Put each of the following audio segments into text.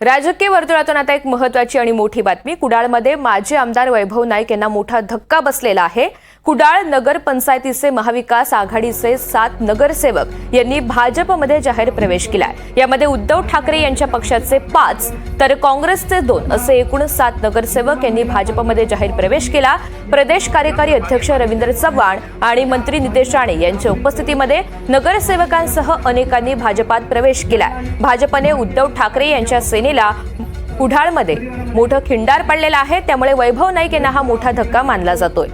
राजकीय वर्तुळातून आता एक महत्वाची आणि मोठी बातमी. कुडाळमध्ये माजी आमदार वैभव नाईक यांना मोठा धक्का बसलेला आहे. कुडाळ नगर पंचायतीचे महाविकास आघाडीचे सात नगरसेवक यांनी भाजपमध्ये जाहीर प्रवेश केलाय. यामध्ये उद्धव ठाकरे यांच्या पक्षाचे पाच तर काँग्रेसचे दोन असे एकूण सात नगरसेवक यांनी भाजपमध्ये जाहीर प्रवेश केला. प्रदेश कार्यकारी अध्यक्ष रवींद्र चव्हाण आणि मंत्री नितेश राणे यांच्या उपस्थितीमध्ये नगरसेवकांसह अनेकांनी भाजपात प्रवेश केलाय. भाजपने उद्धव ठाकरे यांच्या सेनेला कुडाळमध्ये मोठं खिंडार पडलेलं आहे. त्यामुळे वैभव नाईक यांना हा मोठा धक्का मानला जातोय.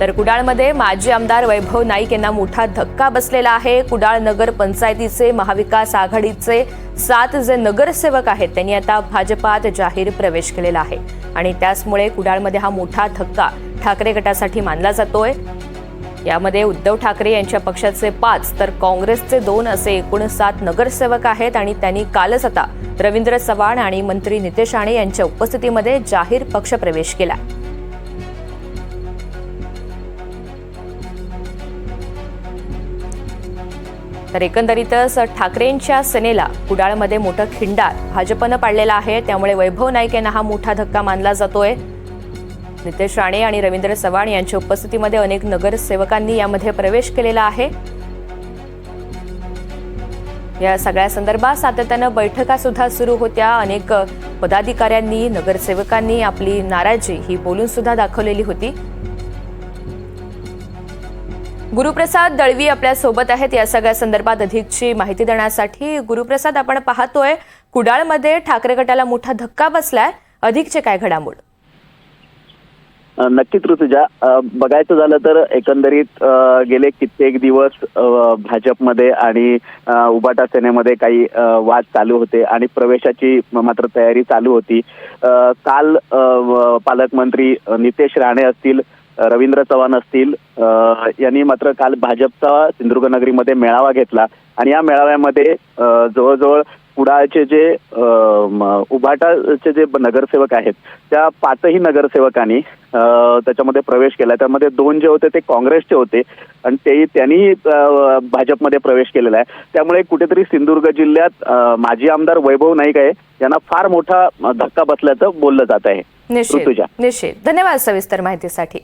तर कुडाळमध्ये माजी आमदार वैभव नाईक यांना मोठा धक्का बसलेला आहे. कुडाळ नगर पंचायतीचे महाविकास आघाडीचे सात जे नगरसेवक आहेत त्यांनी आता भाजपात जाहीर प्रवेश केलेला आहे. आणि त्याचमुळे कुडाळमध्ये हा मोठा धक्का ठाकरे गटासाठी मानला जातोय. यामध्ये उद्धव ठाकरे यांच्या पक्षाचे पाच तर काँग्रेसचे दोन असे एकूण सात नगरसेवक आहेत आणि त्यांनी कालच आता रवींद्र चव्हाण आणि मंत्री नितेश राणे यांच्या उपस्थितीमध्ये जाहीर पक्षप्रवेश केला. तर एकंदरीतच ठाकरेंच्या सेनेला कुडाळमध्ये मोठं खिंडार भाजपनं पाडलेला आहे. त्यामुळे वैभव नाईक यांना हा मोठा धक्का मानला जातोय. नितेश राणे आणि रवींद्र चव्हाण यांच्या उपस्थितीमध्ये अनेक नगरसेवकांनी यामध्ये प्रवेश केलेला आहे. या सगळ्या संदर्भात सातत्यानं बैठका सुद्धा सुरू होत्या. अनेक पदाधिकाऱ्यांनी नगरसेवकांनी आपली नाराजी ही बोलून सुद्धा दाखवलेली होती. गुरुप्रसाद दळवी आपल्यासोबत आहेत. या सगळ्या संदर्भात अधिकची माहिती देण्यासाठी गुरुप्रसाद आपण पाहतोय कुडाळमध्ये ठाकरे गटाला मोठा धक्का बसलाय. अधिकचे काय घडामोड? नक्कीच ऋतुजा. बघायचं झालं तर एकंदरीत गेले कित्येक दिवस भाजपमध्ये आणि उबाटा सेनेमध्ये काही वाद चालू होते आणि प्रवेशाची मात्र तयारी चालू होती. काल पालकमंत्री नितेश राणे असतील रवींद्र चव्हाण असतील यांनी मात्र काल भाजपचा सिंधुदुर्ग नगरीमध्ये मेळावा घेतला. आणि या मेळाव्यामध्ये जवळजवळ कुडाळचे जे उभाटाचे जे नगरसेवक आहेत त्या पाचही नगरसेवकांनी त्याच्यामध्ये प्रवेश केला. त्यामध्ये दोन जे होते ते काँग्रेसचे होते आणि तेही त्यांनी भाजपमध्ये प्रवेश केलेला आहे. त्यामुळे कुठेतरी सिंधुदुर्ग जिल्ह्यात माजी आमदार वैभव नाईक आहे यांना फार मोठा धक्का बसल्याचं बोललं जात आहे. निश्चित. धन्यवाद सविस्तर माहितीसाठी.